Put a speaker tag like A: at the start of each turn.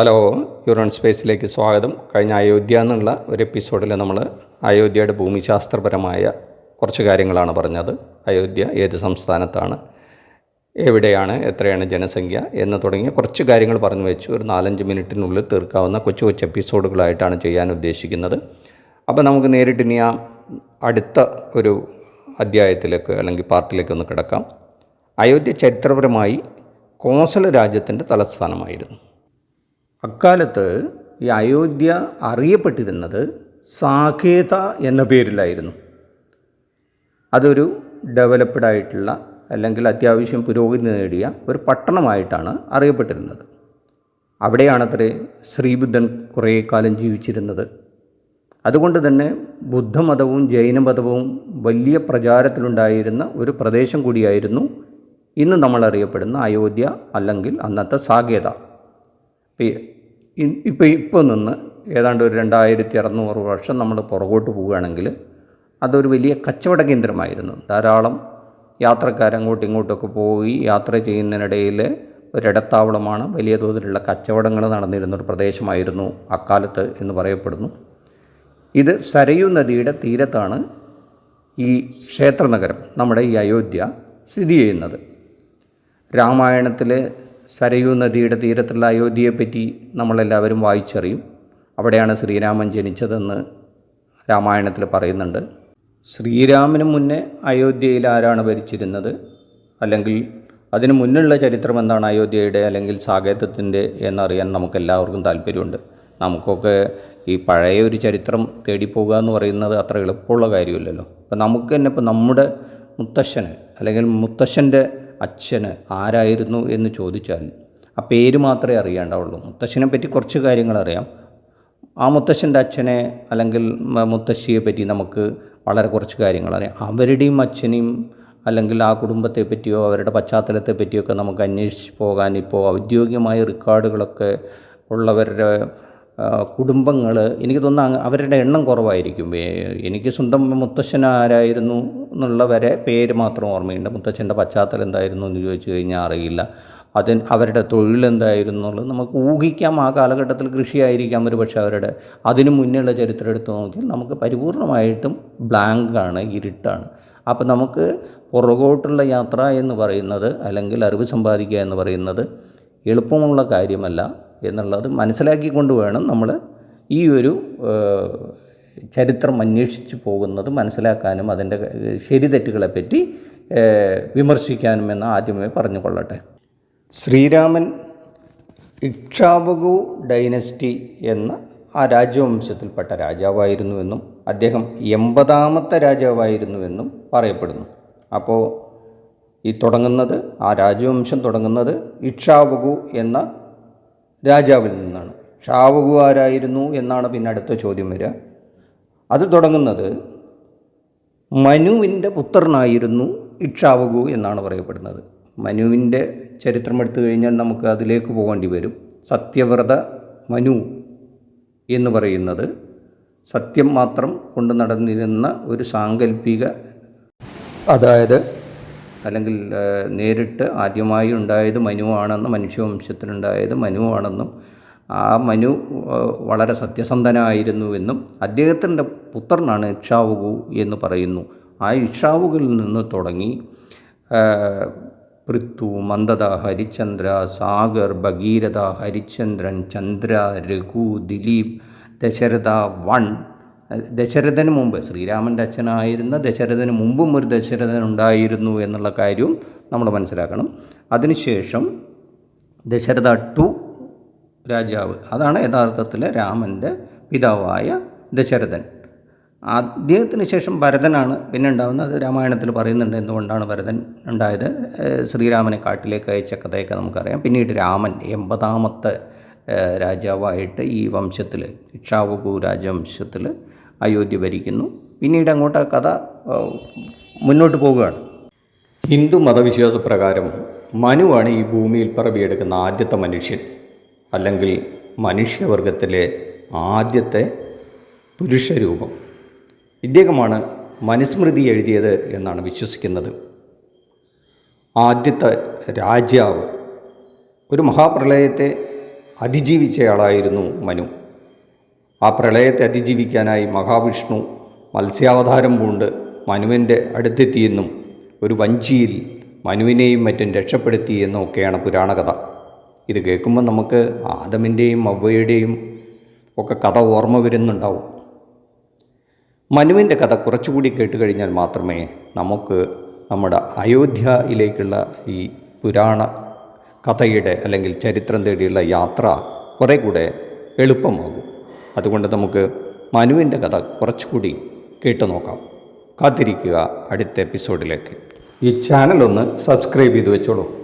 A: Hello your own സ്പേസിലേക്ക് സ്വാഗതം. കഴിഞ്ഞ അയോധ്യ എന്നുള്ള ഒരു എപ്പിസോഡിൽ നമ്മൾ അയോധ്യയുടെ ഭൂമിശാസ്ത്രപരമായ കുറച്ച് കാര്യങ്ങളാണ് പറഞ്ഞത്. അയോധ്യ ഏത് സംസ്ഥാനത്താണ് എവിടെയാണ് എത്രയാണ് ജനസംഖ്യ എന്ന് തുടങ്ങിയ കുറച്ച് കാര്യങ്ങൾ പറഞ്ഞു വെച്ചു. ഒരു നാലഞ്ച് മിനിറ്റിനുള്ളിൽ തീർക്കാവുന്ന കൊച്ചു കൊച്ചു എപ്പിസോഡുകളായിട്ടാണ് ചെയ്യാൻ ഉദ്ദേശിക്കുന്നത്. അപ്പോൾ നമുക്ക് നേരിട്ട് ഇനി ആ അടുത്ത ഒരു അധ്യായത്തിലേക്ക് അല്ലെങ്കിൽ പാർട്ടിലേക്ക് ഒന്ന് കിടക്കാം. അയോധ്യ ചരിത്രപരമായി കോസല രാജ്യത്തിന്റെ തലസ്ഥാനമായിരുന്നു. അക്കാലത്ത് ഈ അയോധ്യ അറിയപ്പെട്ടിരുന്നത് സാകേത എന്ന പേരിലായിരുന്നു. അതൊരു ഡെവലപ്ഡ് ആയിട്ടുള്ള അല്ലെങ്കിൽ അത്യാവശ്യം പുരോഗതി നേടിയ ഒരു പട്ടണമായിട്ടാണ് അറിയപ്പെട്ടിരുന്നത്. അവിടെയാണത്രേ ശ്രീബുദ്ധൻ കുറേ കാലം ജീവിച്ചിരുന്നത്. അതുകൊണ്ട് തന്നെ ബുദ്ധമതവും ജൈനമതവും വലിയ പ്രചാരത്തിലുണ്ടായിരുന്ന ഒരു പ്രദേശം കൂടിയായിരുന്നു ഇന്ന് നമ്മൾ അറിയപ്പെടുന്ന അയോധ്യ അല്ലെങ്കിൽ അന്നത്തെ സാകേത ഇപ്പോൾ ഇപ്പോൾ നിന്ന് ഏതാണ്ട് ഒരു രണ്ടായിരത്തി അറുന്നൂറ് വർഷം നമ്മൾ പുറകോട്ട് പോവുകയാണെങ്കിൽ അതൊരു വലിയ കച്ചവട കേന്ദ്രമായിരുന്നു. ധാരാളം യാത്രക്കാർ അങ്ങോട്ടും ഇങ്ങോട്ടൊക്കെ പോയി യാത്ര ചെയ്യുന്നതിനിടയിൽ ഒരിടത്താവളമാണ് വലിയ തോതിലുള്ള കച്ചവടങ്ങൾ നടന്നിരുന്ന ഒരു പ്രദേശമായിരുന്നു അക്കാലത്ത് എന്ന് പറയപ്പെടുന്നു. ഇത് സരയു നദിയുടെ തീരത്താണ് ഈ ക്ഷേത്രനഗരം നമ്മുടെ ഈ അയോധ്യ സ്ഥിതി ചെയ്യുന്നത്. രാമായണത്തിലെ സരയൂ നദിയുടെ തീരത്തുള്ള അയോധ്യയെപ്പറ്റി നമ്മളെല്ലാവരും വായിച്ചറിയും. അവിടെയാണ് ശ്രീരാമൻ ജനിച്ചതെന്ന് രാമായണത്തിൽ പറയുന്നുണ്ട്. ശ്രീരാമന് മുന്നേ അയോധ്യയിൽ ആരാണ് ഭരിച്ചിരുന്നത്? അല്ലെങ്കിൽ അതിന് മുന്നുള്ള ചരിത്രം എന്താണ് അയോധ്യയുടെ അല്ലെങ്കിൽ സാകേതത്തിന്റെ എന്നറിയാൻ നമുക്കെല്ലാവർക്കും താല്പര്യമുണ്ട്. നമുക്കൊക്കെ ഈ പഴയ ഒരു ചരിത്രം തേടിപ്പോകുക എന്ന് പറയുന്നത് അത്ര എളുപ്പമുള്ള കാര്യമില്ലല്ലോ. അപ്പം നമുക്ക് തന്നെ ഇപ്പം നമ്മുടെ മുത്തശ്ശന് അല്ലെങ്കിൽ മുത്തശ്ശന്റെ അച്ഛന് ആരായിരുന്നു എന്ന് ചോദിച്ചാൽ ആ പേര് മാത്രമേ അറിയാണ്ടാവുള്ളൂ. മുത്തശ്ശനെ പറ്റി കുറച്ച് കാര്യങ്ങൾ അറിയാം. ആ മുത്തശ്ശന്റെ അച്ഛനെ അല്ലെങ്കിൽ മുത്തശ്ശിയെ പറ്റി നമുക്ക് വളരെ കുറച്ച് കാര്യങ്ങൾ അറിയാം. അവരുടെയും അച്ഛനെയും അല്ലെങ്കിൽ ആ കുടുംബത്തെ പറ്റിയോ അവരുടെ പശ്ചാത്തലത്തെ പറ്റിയൊക്കെ നമുക്ക് അന്വേഷിച്ച് പോകാൻ ഇപ്പോൾ ഔദ്യോഗികമായ റെക്കോർഡുകളൊക്കെ ഉള്ളവരുടെ കുടുംബങ്ങൾ എനിക്ക് തോന്നുന്നു അവരുടെ എണ്ണം കുറവായിരിക്കും. എനിക്ക് സ്വന്തം മുത്തശ്ശൻ ആരായിരുന്നു എന്നുള്ളവരെ പേര് മാത്രം ഓർമ്മയുണ്ട്. മുത്തശ്ശന്റെ പശ്ചാത്തലം എന്തായിരുന്നു എന്ന് ചോദിച്ചു കഴിഞ്ഞാൽ അറിയില്ല. അതിന് അവരുടെ തൊഴിലെന്തായിരുന്നു എന്നുള്ളത് നമുക്ക് ഊഹിക്കാം. ആ കാലഘട്ടത്തിൽ കൃഷിയായിരിക്കാം ഒരു പക്ഷേ അവരുടെ. അതിനു മുന്നേയുള്ള ചരിത്രം എടുത്ത് നോക്കിയാൽ നമുക്ക് പരിപൂർണമായിട്ടും ബ്ലാങ്കാണ് ഇരുട്ടാണ്. അപ്പോൾ നമുക്ക് പുറകോട്ടുള്ള യാത്ര എന്ന് പറയുന്നത് അല്ലെങ്കിൽ അറിവ് സമ്പാദിക്കുക എന്ന് പറയുന്നത് എളുപ്പമുള്ള കാര്യമല്ല. എന്നുള്ളത് മനസ്സിലാക്കിക്കൊണ്ട് വേണം നമ്മൾ ഈ ഒരു ചരിത്രം അന്വേഷിച്ച് പോകുന്നത് മനസ്സിലാക്കാനും അതിന്റെ ശരിതെറ്റുകളെപ്പറ്റി വിമർശിക്കാനും എന്ന് ആദ്യമേ പറഞ്ഞു കൊള്ളട്ടെ ശ്രീരാമൻ ഇക്ഷാവകു ഡൈനസ്റ്റി എന്ന ആ രാജവംശത്തിൽപ്പെട്ട രാജാവായിരുന്നുവെന്നും അദ്ദേഹം എൺപതാമത്തെ രാജാവായിരുന്നുവെന്നും പറയപ്പെടുന്നു. അപ്പോൾ ഈ തുടങ്ങുന്നത് ആ രാജവംശം തുടങ്ങുന്നത് ഇക്ഷാവകു എന്ന രാജാവിൽ നിന്നാണ്. ഷാവകു ആരായിരുന്നു എന്നാണ് പിന്നെ അടുത്ത ചോദ്യം വരിക. അത് തുടങ്ങുന്നത് മനുവിന്റെ പുത്രനായിരുന്നു ഇക്ഷാവുകു എന്നാണ് പറയപ്പെടുന്നത്. മനുവിന്റെ ചരിത്രം എടുത്തു കഴിഞ്ഞാൽ നമുക്ക് അതിലേക്ക് പോകേണ്ടി വരും. സത്യവ്രത മനു എന്ന് പറയുന്നത് സത്യം മാത്രം കൊണ്ട് നടന്നിരുന്ന ഒരു സാങ്കല്പിക അതായത് അല്ലെങ്കിൽ നേരിട്ട് ആദ്യമായി ഉണ്ടായത് മനുവാണെന്നും മനുഷ്യവംശത്തിലുണ്ടായത് മനുവാണെന്നും ആ മനു വളരെ സത്യസന്ധനായിരുന്നുവെന്നും അദ്ദേഹത്തിന്റെ പുത്രനാണ് ഇക്ഷാവുകു എന്ന് പറയുന്നു. ആ ഇക്ഷാവുകിൽ നിന്ന് തുടങ്ങി പൃഥു മന്ദത ഹരിചന്ദ്ര സാഗർ ഭഗീരഥ ഹരിചന്ദ്രൻ ചന്ദ്ര രഘു ദിലീപ് ദശരഥ വൺ ദശരഥന് മുമ്പ് ശ്രീരാമന്റെ അച്ഛനായിരുന്ന ദശരഥന് മുമ്പും ഒരു ദശരഥൻ ഉണ്ടായിരുന്നു എന്നുള്ള കാര്യവും നമ്മൾ മനസ്സിലാക്കണം. അതിനുശേഷം ദശരഥ ടു രാജാവ് അതാണ് യഥാർത്ഥത്തിൽ രാമന്റെ പിതാവായ ദശരഥൻ. അദ്ദേഹത്തിന് ശേഷം ഭരതനാണ് പിന്നെ ഉണ്ടാകുന്നത് അത് രാമായണത്തിൽ പറയുന്നുണ്ട് എന്തുകൊണ്ടാണ് ഭരതൻ ഉണ്ടായത്. ശ്രീരാമനെ കാട്ടിലേക്ക് അയച്ച കഥയൊക്കെ നമുക്കറിയാം. പിന്നീട് രാമൻ എൺപതാമത്തെ രാജാവായിട്ട് ഈ വംശത്തിൽ ഇക്ഷാവകു രാജവംശത്തിൽ അയോധ്യ ഭരിക്കുന്നു പിന്നീട് അങ്ങോട്ട് കഥ മുന്നോട്ട് പോവുകയാണ് ഹിന്ദു മതവിശ്വാസ പ്രകാരം മനുവാണ് ഈ ഭൂമിയിൽ പിറവിയെടുക്കുന്ന ആദ്യത്തെ മനുഷ്യൻ. അല്ലെങ്കിൽ മനുഷ്യവർഗത്തിലെ ആദ്യത്തെ പുരുഷരൂപം. ഇദ്ദേഹമാണ് മനുസ്മൃതി എഴുതിയത് എന്നാണ് വിശ്വസിക്കുന്നത്. ആദ്യത്തെ രാജാവ് ഒരു മഹാപ്രളയത്തെ അതിജീവിച്ചയാളായിരുന്നു മനു. ആ പ്രളയത്തെ അതിജീവിക്കാനായി മഹാവിഷ്ണു മത്സ്യാവതാരം പൂണ്ട് മനുവിന്റെ അടുത്തെത്തിയെന്നും ഒരു വഞ്ചിയിൽ മനുവിനെയും മറ്റും രക്ഷപ്പെടുത്തി എന്നൊക്കെയാണ് പുരാണകഥ. ഇത് കേൾക്കുമ്പോൾ നമുക്ക് ആദമിന്റെയും അവയുടെയും ഒക്കെ കഥ ഓർമ്മ വരുന്നുണ്ടാവും. മനുവിന്റെ കഥ കുറച്ചുകൂടി കേട്ട് കഴിഞ്ഞാൽ മാത്രമേ നമുക്ക് നമ്മുടെ അയോധ്യയിലേക്കുള്ള ഈ പുരാണ കഥയുടെ അല്ലെങ്കിൽ ചരിത്രം തേടിയുള്ള യാത്ര കുറേ കൂടെ എളുപ്പമാകും. അതുകൊണ്ട് നമുക്ക് മനുവിന്റെ കഥ കുറച്ചുകൂടി കേട്ടു നോക്കാം. കാത്തിരിക്കുക അടുത്ത എപ്പിസോഡിലേക്ക്. ഈ ചാനൽ ഒന്ന് സബ്സ്ക്രൈബ് ചെയ്ത് വെച്ചോളൂ.